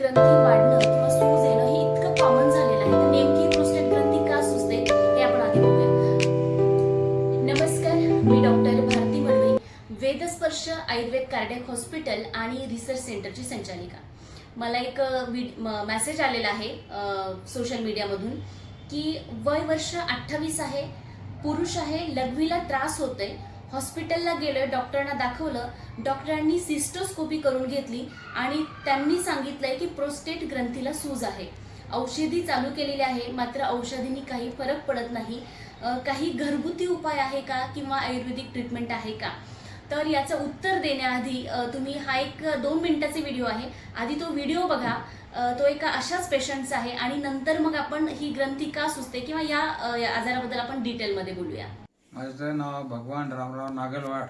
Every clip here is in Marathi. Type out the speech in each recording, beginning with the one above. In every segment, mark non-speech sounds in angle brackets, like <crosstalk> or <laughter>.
ग्रंथी वाढणं किंवा सूज येणं हे इतकं कॉमन झालेलं आहे. तर नेमकी प्रोस्टेट ग्रंथी का सुजते हे आपण आधी बघूया. नमस्कार मी doctor Bharati Madavi Vedsparsh Ayurved cardiac hospital आणि रिसर्च सेंटरची संचालिका. मला एक मेसेज आलेला आहे सोशल मीडियामधून की वय वर्ष अठ्ठावीस आहे पुरुष आहे लघवीला त्रास होतोय हॉस्पिटलला गेलं डॉक्टरांना दाखवलं डॉक्टरांनी सिस्टोस्कोपी करून घेतली आणि त्यांनी सांगितलंय की प्रोस्टेट ग्रंथीला सूज आहे. औषधी चालू केलेली आहे मात्र औषधींनी काही फरक पडत नाही. काही घरगुती उपाय आहे का किंवा आयुर्वेदिक ट्रीटमेंट आहे का? तर याचं उत्तर देण्याआधी तुम्ही हा एक दोन मिनिटाचा व्हिडिओ आहे. आधी तो व्हिडिओ बघा. तो एका अशाच पेशंटचा आहे आणि नंतर मग आपण ही ग्रंथी का सुचते किंवा या आजाराबद्दल आपण डिटेलमध्ये बोलूया. माझं नाव भगवान रामराव नागलवाड.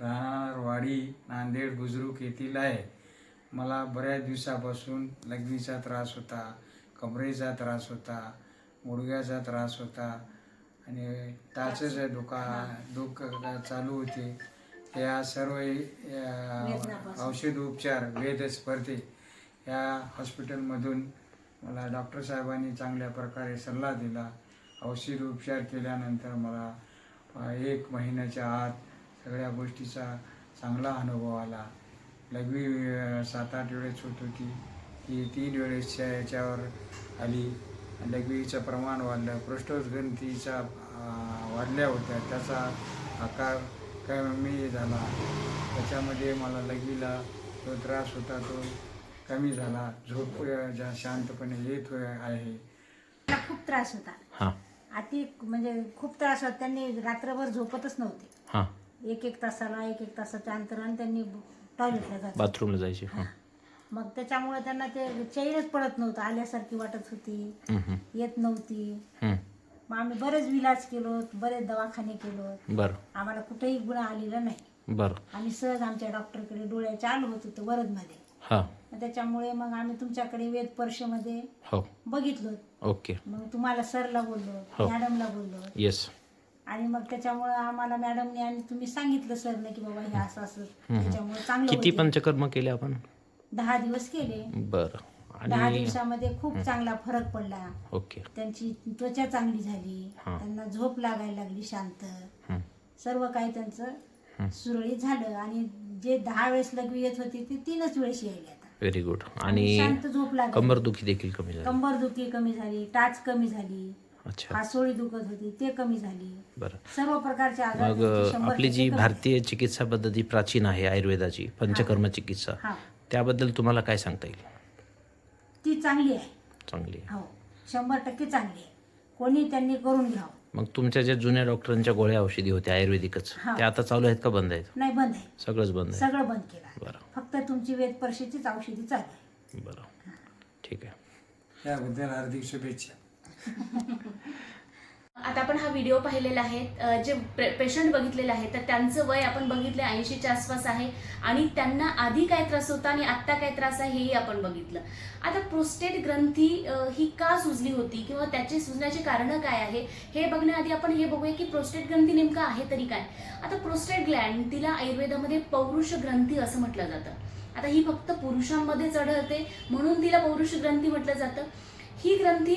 राहणारवाडी नांदेड बुजुर्ग येथील आहे. मला बऱ्याच दिवसापासून लघवीचा त्रास होता कमरेचा त्रास होता गुडघ्याचा त्रास होता आणि टाचेचं दुखा दुःख चालू होते. या सर्व औषध उपचार वेद स्पर्धे या हॉस्पिटलमधून मला डॉक्टर साहेबांनी चांगल्या प्रकारे सल्ला दिला. औषध उपचार केल्यानंतर मला एक महिन्याच्या आत सगळ्या गोष्टीचा चांगला अनुभव आला. लघवी सात आठ वेळेस होत होती. ती तीन वेळेसच्या याच्यावर आली. लघवीचं प्रमाण वाढलं. पृष्ठग्रंथीचा वाढल्या होत्या. त्याचा आकार कमी झाला. त्याच्यामध्ये मला लघवीला जो त्रास होता तो कमी झाला. झोप अ, जा शांतपणे येत आहे. खूप त्रास होता. हां. अति म्हणजे खूप त्रास होता. त्यांनी रात्रभर झोपतच नव्हते. हां. एक एक तासाला एक एक तासाच्या अंतराने त्यांनी टॉयलेटला जात बाथरूमला जायचे हां. मग त्याच्यामुळे त्यांना ते चैनच पडत नव्हतं. आल्यासारखी वाटत होती. हम्म, येत नव्हती. हम्म. मग आम्ही बरेच विलाज केलो बरेच दवाखाने केलो. बरं. आम्हाला कुठेही गुण आलेला नाही. बरं. आम्ही सहज आमच्या डॉक्टरकडे डोळ्याचे आलो होत होतो वरदमध्ये. हां. त्याच्यामुळे मग आम्ही तुमच्याकडे वेद पर्शमध्ये हो. बघितलो. ओके. मग तुम्हाला सरला बोललो हो. मॅडमला बोललो. येस आणि मग त्याच्यामुळे आम्हाला मॅडमने आणि तुम्ही सांगितलं सरने की बाबा हे असं असं त्याच्यामुळे चांगलं किती होईल. पंचकर्म केले आपण? दहा दिवस केले. बरं. दहा आणि दिवसामध्ये खूप चांगला फरक पडला. ओके. त्यांची त्वचा चांगली झाली. हा. त्यांना झोप लागायला लागली शांत. सर्व काही त्यांचं सुरळीत झालं आणि जे दहा वेळेस लघवी येत होती ती तीनच वेळेस यायली आता व्हेरी गुड आणि शांत झोप लागली. कंबरदुखी देखील कमी झाली. कंबर दुखी कमी झाली टाच कमी झाली अच्छा. फासोळी दुखत होती ते कमी झाली. बरं. सर्व प्रकारचे आजार मग त्यांचे शंभर आपली जी टक्के कमी. भारतीय चिकित्सा पद्धती प्राचीन आहे आयुर्वेदाची पंचकर्म चिकित्सा हा. त्याबद्दल तुम्हाला काय सांगता येईल? ती चांगली आहे. चांगली आहे. हो. शंभर टक्के चांगली आहे. कोणी त्यांनी करून घ्यावं. मग तुमच्या ज्या जुन्या डॉक्टरांच्या गोळ्या औषधी होत्या आयुर्वेदिकच हा. त्या आता चालू आहेत का बंद आहेत? नाही बंद आहे सगळंच बंद आहे सगळं बंद केलं आहे. बरं. फक्त तुमची वेद पर्शीचीच औषधी चालू आहे बरं. ठीक आहे. त्याबद्दल हार्दिक शुभेच्छा. <laughs> आता आपण हा व्हिडिओ पाहिलेला आहे. जे पेशंट बघितलेले आहे तर त्यांचं वय आपण बघितलं ऐंशीच्या आसपास आहे. आणि त्यांना आधी काय त्रास होता आणि आत्ता काय त्रास आहे हेही आपण बघितलं. आता प्रोस्टेट ग्रंथी ही का सुजली होती किंवा त्याची सुजण्याची कारणं काय आहे हे बघण्याआधी आपण हे बघूया की प्रोस्टेट ग्रंथी नेमका आहे तरी काय. आता प्रोस्टेट ग्लँड तिला आयुर्वेदामध्ये पौरुष ग्रंथी असं म्हटलं जातं. आता ही फक्त पुरुषांमध्येच आढळते म्हणून तिला पौरुष ग्रंथी म्हटलं जातं. ही ग्रंथी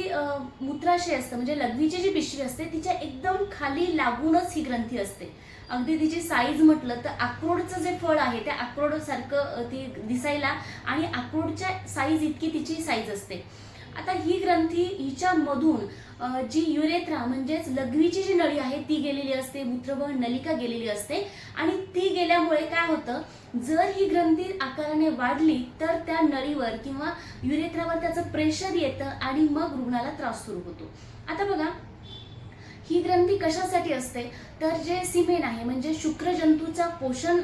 मूत्राशय असतं म्हणजे लघवीची जी पिशवी असते तिच्या एकदम खाली लागूनच ही ग्रंथी असते. अगदी तिची साईज म्हटलं तर अक्रोडचं जे फळ आहे त्या अक्रोडसारखं ती दिसायला आणि अक्रोडच्या साईज इतकी तिची साईज असते. आता ही ग्रंथी हिच्यामधून जी युरेत्रा म्हणजेच लघवीची जी नळी आहे ती गेलेली असते मूत्रवह नलिका गेलेली असते. आणि ती गेल्यामुळे काय होतं जर ही ग्रंथी आकाराने वाढली तर त्या नळीवर किंवा युरेत्रावर त्याचं प्रेशर येतं आणि मग रुग्णाला त्रास सुरू होतो. आता बघा ही ग्रंथी कशासाठी असते? तर जे सिमेन आहे म्हणजे शुक्रजंतूचा पोषण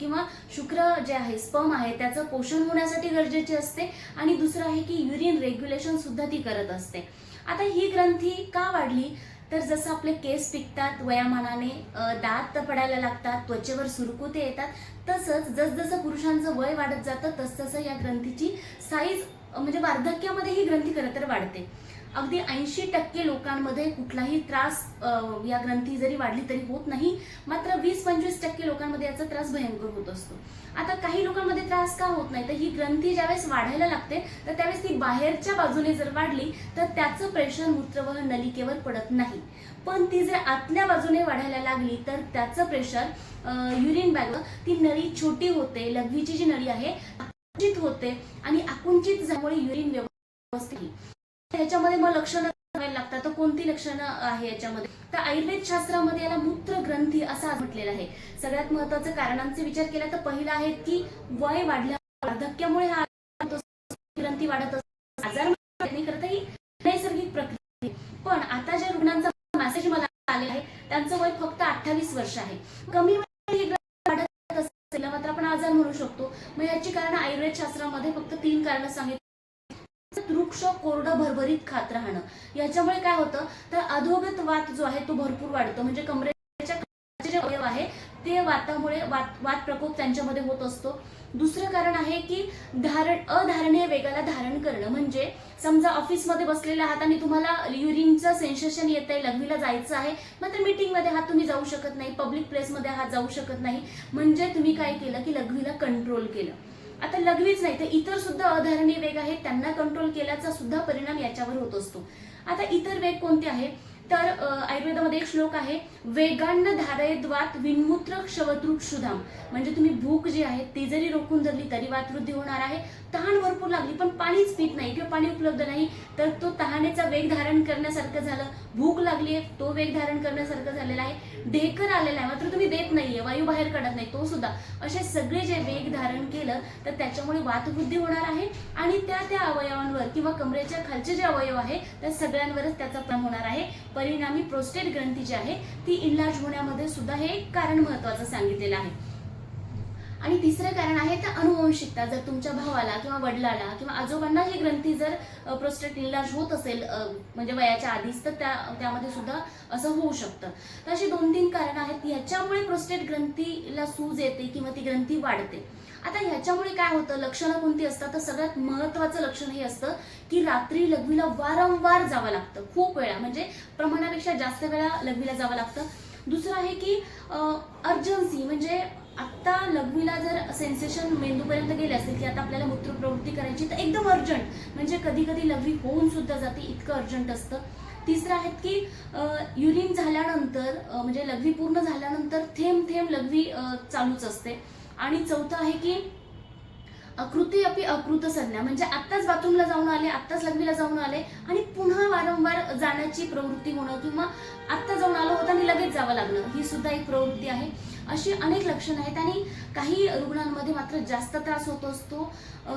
किंवा शुक्र जे आहे स्पर्म आहे त्याचं पोषण होण्यासाठी गरजेचे असते. आणि दुसरं आहे की युरिन रेग्युलेशन सुद्धा ती करत असते. आता ही ग्रंथी का वाढली? तर जसं आपले केस पिकतात वयामानाने दात पडायला लागतात त्वचेवर सुरकुते येतात तसंच जसजसं पुरुषांचं वय वाढत जातं तसतसं या ग्रंथीची साईज म्हणजे वार्धक्यामध्ये ही ग्रंथी खरं तर वाढते. अगदी ऐंशी टक्के लोकांमध्ये कुठलाही त्रास या ग्रंथी जरी वाढली तरी होत नाही. मात्र वीस पंचवीस टक्के लोकांमध्ये याचा त्रास भयंकर होत असतो. आता काही लोकांमध्ये त्रास का होत नाही? तर ही ग्रंथी ज्यावेळेस वाढायला लागते तर त्यावेळेस ती बाहेरच्या बाजूने जर वाढली तर त्याचं प्रेशर मूत्रवाह नलिकेवर पडत नाही. पण ती जर आतल्या बाजूने वाढायला लागली तर त्याचं प्रेशर युरिन बॅग ती नळी छोटी होते लघवीची जी नळी आहे आकुंचित होते आणि आकुंचित झाल्यामुळे युरिन व्यवस्थित ह्याच्यामध्ये मग लक्षणं बघायला लागतात. तर कोणती लक्षणं आहे याच्यामध्ये? तर आयुर्वेद शास्त्रामध्ये याला मूत्र ग्रंथी असा म्हटलेला म्हटलेलं आहे. सगळ्यात महत्वाचं कारणांचा विचार केला तर पहिलं आहे की वय वाढल्या वार्धक्यामुळे हा ग्रंथी वाढत असतो. आजार म्हणजे करता ही नैसर्गिक प्रक्रिया. पण आता ज्या रुग्णांचा मेसेज मला आलेला आहे त्यांचं वय फक्त अठ्ठावीस वर्ष आहे. कमी वाढत असेल मात्र आपण आजार म्हणू शकतो. मग याची कारण आयुर्वेद शास्त्रामध्ये फक्त तीन कारण सांगितली वृक्ष कोरडं भरभरीत खात राहणं. याच्यामुळे काय होतं? तर अधोगत वात जो आहे तो भरपूर वाढतो. म्हणजे कमरेच्या जे अवयव आहे ते वातामुळे वात वात प्रकोप त्यांच्यामध्ये होत असतो. दुसरं कारण आहे की धारण अधारणीय वेगाला धारण करणं. म्हणजे समजा ऑफिसमध्ये बसलेला आहात आणि तुम्हाला युरिनचं सेन्सेशन येत आहे लघवीला जायचं आहे मात्र मीटिंगमध्ये हा तुम्ही जाऊ शकत नाही पब्लिक प्लेसमध्ये हा जाऊ शकत नाही. म्हणजे तुम्ही काय केलं की लघवीला कंट्रोल केलं. आता लघवीच नाही तर इतर सुद्धा अधारणीय वेग आहेत त्यांना कंट्रोल केल्याचा सुद्धा परिणाम याच्यावर होत असतो. आता इतर वेग कोणते आहेत? तर आयुर्वेदामध्ये एक श्लोक आहे वेगान्न धारयद्वात विनमूत्र क्षवतृक सुधाम म्हणजे तुम्ही भूक जी आहे ती जरी रोखून धरली तरी वातवृद्धी होणार आहे. तहान भरपूर लागली पण पाणीच पित नाही किंवा पाणी उपलब्ध नाही तर तो तहानेचा वेग धारण करण्यासारखं झालं. भूक लागली आहे तो वेग धारण करण्यासारखं झालेला आहे. ढेकर आलेला आहे मात्र तुम्ही देत नाहीये वायू बाहेर काढत नाही तो सुद्धा. असे सगळे जे वेग धारण केलं तर त्याच्यामुळे वातवृद्धी होणार आहे आणि त्या त्या अवयवांवर किंवा कमरेच्या खालचे जे अवयव आहे त्या सगळ्यांवरच त्याचा परिणाम होणार आहे. परिणामी प्रोस्टेट ग्रंथी जी आहे ती इलाज होण्यामध्ये सुद्धा हे एक कारण महत्वाचं सांगितलेलं आहे. आणि तिसरं कारण आहे तर अनुवंशिकता. जर तुमच्या भावाला किंवा वडिलाला किंवा आजोबांना ही ग्रंथी जर प्रोस्टेट इलाज होत असेल म्हणजे वयाच्या आधीच तर त्या त्यामध्ये सुद्धा असं होऊ शकतं. तर अशी दोन तीन कारणं आहेत. ह्याच्यामुळे प्रोस्टेट ग्रंथीला सूज येते किंवा ती ग्रंथी वाढते. आता ह्याच्यामुळे काय होतं? लक्षणं कोणती असतात? तर सगळ्यात महत्वाचं लक्षण हे असतं की रात्री लघवीला वारंवार जावं लागतं. खूप वेळा. म्हणजे प्रमाणापेक्षा जास्त वेळा लघवीला जावं लागतं. दुसरं आहे की अर्जन्सी म्हणजे आत्ता लघवीला जर सेन्सेशन मेंदूपर्यंत गेले असेल की आता आपल्याला मूत्रप्रवृत्ती करायची तर एकदम अर्जंट म्हणजे कधी कधी लघवी होऊन सुद्धा जाते इतकं अर्जंट असतं. तिसरं आहेत की युरिन झाल्यानंतर म्हणजे लघवी पूर्ण झाल्यानंतर थेंब थेंब लघवी चालूच असते. आणि चौथं आहे की अकृती अपि अकृत संज्ञा. म्हणजे आत्ताच बाथरूमला जाऊन आले आत्ताच लग्नीला जाऊन आले आणि पुन्हा वारंवार जाण्याची प्रवृत्ती होणं किंवा आत्ता जाऊन आलो होतं आणि लगेच जावं लागणं ही सुद्धा एक प्रवृत्ती आहे. अशी अनेक लक्षणं आहेत आणि काही रुग्णांमध्ये मात्र जास्त त्रास होत असतो.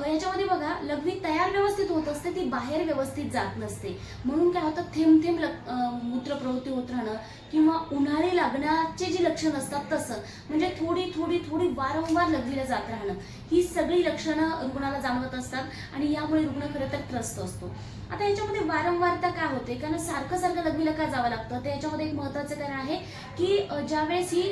याच्यामध्ये बघा लघवी तयार व्यवस्थित होत असते ती बाहेर व्यवस्थित जात नसते. म्हणून काय होतं थेंब थेंब लग- मूत्रप्रवृत्ती होत राहणं किंवा उन्हाळी लागण्याचे जी लक्षण असतात तसं म्हणजे थोडी थोडी थोडी वारंवार लघवीला जात राहणं ही सगळी लक्षणं रुग्णाला जाणवत असतात आणि यामुळे रुग्ण खरं तर त्रस्त असतो. आता याच्यामध्ये वारंवारता काय होते? कारण सारखं सारखं लघवीला का जावं लागतं? तर याच्यामध्ये एक महत्वाचं कारण आहे की ज्यावेळेस ही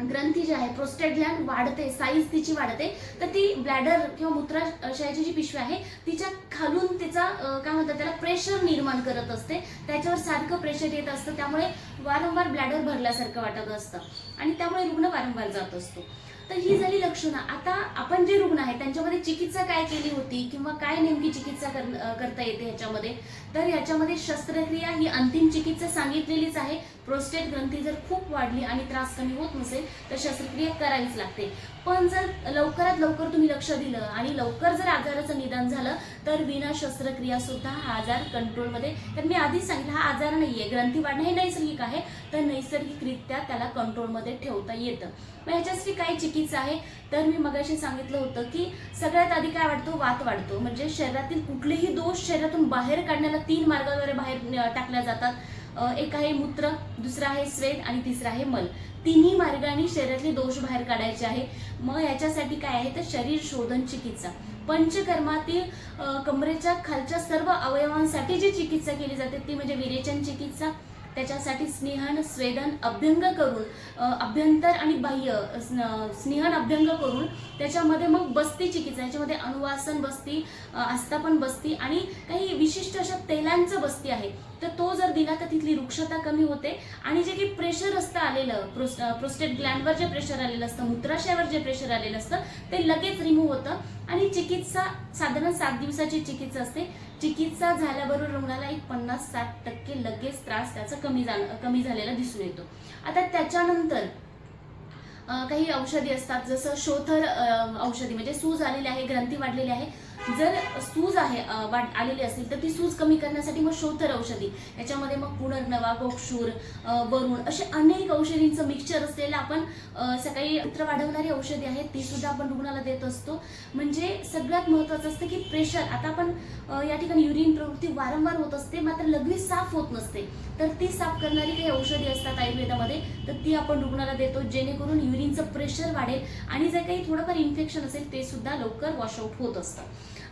ग्रंथी जी आहे प्रोस्टेट ग्लँड वाढते साईज तिची वाढते तर ती ब्लॅडर किंवा मूत्राशयाची जी पिशवी आहे तिच्या खालून तिचा काय म्हणतात त्याला प्रेशर निर्माण करत असते. त्याच्यावर सारखं प्रेशर येत असतं त्यामुळे वारंवार ब्लॅडर भरल्यासारखं वाटत असतं. आणि त्यामुळे रुग्ण वारंवार जात असतो. तर ही झाली लक्षणं. आता आपण जे रुग्ण आहे त्यांच्यामध्ये चिकित्सा काय केली होती किंवा काय नेमकी चिकित्सा कर- करता येते ह्याच्यामध्ये तर याच्यामध्ये शस्त्रक्रिया ही अंतिम चिकित्सा सांगितलेलीच आहे. प्रोस्टेट ग्रंथी जर खूप वाढली आणि त्रास कमी होत नसेल तर शस्त्रक्रिया करावीच लागते. पण जर लवकरात लवकर तुम्ही लक्ष दिलं आणि लवकर जर आजाराचं निदान झालं तर विना शस्त्रक्रिया सुद्धा हा आजार कंट्रोलमध्ये तर मी आधीच सांगितलं हा आजार नाहीये. ग्रंथी वाढणं हे नैसर्गिक आहे तर नैसर्गिकरित्या त्याला कंट्रोलमध्ये ठेवता येतं. मग ह्याच्यासाठी काही चिकित्सा आहे. तर मी मगाशी सांगितलं होतं की सगळ्यात आधी काय वाढतो? वात वाढतो. म्हणजे शरीरातील कुठलेही दोष शरीरातून बाहेर काढण्याला तीन मार्गाद्वारे बाहेर टाकल्या जातात. एक आहे मूत्र दुसरा आहे स्वेद आणि तिसरा आहे मल. तिन्ही मार्गाने शरीरातले दोष बाहेर काढायचे आहे. मग याच्यासाठी काय आहे? तर शरीर शोधन चिकित्सा. पंचकर्मातील कमरेच्या खालच्या सर्व अवयवांसाठी जी चिकित्सा केली जाते ती म्हणजे विरेचन चिकित्सा. त्याच्यासाठी स्नेहन स्वेदन अभ्यंग करून अभ्यंतर आणि बाह्य स्नेहन अभ्यंग करून त्याच्यामध्ये मग बस्ती चिकित्सा याच्यामध्ये अनुवासन बस्ती आस्थापन बस्ती आणि काही विशिष्ट अशा तेलांचं बस्ती आहे. तर तो जर दिला तर तिथली वृक्षता कमी होते. आणि जे काही प्रेशर असतं आलेलं प्रोस्ट प्रोस्टेट ग्लँडवर जे प्रेशर आलेलं असतं मूत्राशयावर जे प्रेशर आलेलं असतं ते लगेच रिमूव्ह होतं. आणि चिकित्सा साधारण सात दिवसाची चिकित्सा असते. चिकित्सा झाल्याबरोबर रुग्णाला एक पन्नास साठ टक्के लगेच त्रास त्याचा कमी जा कमी झालेला दिसून येतो. आता त्याच्यानंतर काही औषधी असतात जसं शोथर औषधी म्हणजे सूज आलेली आहे ग्रंथी वाढलेली आहे. जर सूज आहे वाट आलेली असेल तर ती सूज कमी करण्यासाठी मग शोथर औषधी याच्यामध्ये मग पुनर्नवा गोक्षूर वरुण असे अनेक औषधींचं मिक्सचर असलेलं आपण सकाळी मूत्र वाढवणारी औषधी आहेत ती सुद्धा आपण रुग्णाला देत असतो. म्हणजे सगळ्यात महत्त्वाचं असतं की प्रेशर आता आपण या ठिकाणी युरिन प्रवृत्ती वारंवार होत असते मात्र लघवी साफ होत नसते. तर ती साफ करणारी काही औषधी असतात आयुर्वेदामध्ये तर ती आपण रुग्णाला देतो जेणेकरून युरिनचं प्रेशर वाढेल आणि जे काही थोडंफार इन्फेक्शन असेल ते सुद्धा लवकर वॉशआउट होत असतं.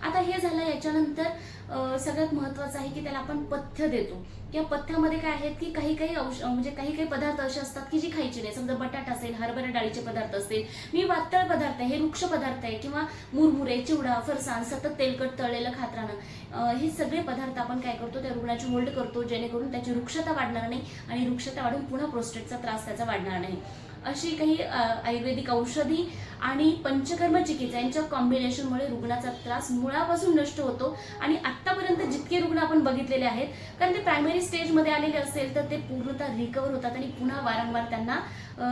आता हे झालं याच्यानंतर सगळ्यात महत्त्वाचं आहे की त्याला आपण पथ्य देतो. किंवा पथ्यामध्ये काय आहेत की काही काही औष म्हणजे काही काही पदार्थ असे असतात की जी खायची नाही. समजा बटाटा असेल हरभरा डाळीचे पदार्थ असतील मी वातळ पदार्थ आहे हे वृक्ष पदार्थ आहे किंवा मुरमुरे चिवडा फरसाण सतत तेलकट तळलेलं खात राहणं हे सगळे पदार्थ आपण काय करतो त्या रुग्णाची होल्ड करतो जेणेकरून त्याची वृक्षता वाढणार नाही आणि वृक्षता वाढून पुन्हा प्रोस्टेटचा त्रास त्याचा वाढणार नाही. अशी काही आयुर्वेदिक औषधी आणि पंचकर्म चिकित्सा यांच्या कॉम्बिनेशनमुळे रुग्णाचा त्रास मुळापासून नष्ट होतो आणि आत्तापर्यंत जितके रुग्ण आपण बघितलेले आहेत कारण ते प्रायमरी स्टेजमध्ये आलेले असेल तर ते पूर्णतः रिकवर होतात आणि पुन्हा वारंवार त्यांना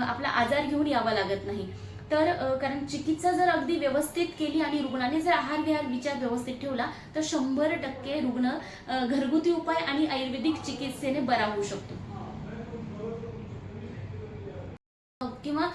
आपला आजार घेऊन यावा लागत नाही. तर कारण चिकित्सा जर अगदी व्यवस्थित केली आणि रुग्णाने जर आहार विहार विचार व्यवस्थित ठेवला तर शंभर टक्के रुग्ण घरगुती उपाय आणि आयुर्वेदिक चिकित्सेने बरा होऊ शकतो. किंवा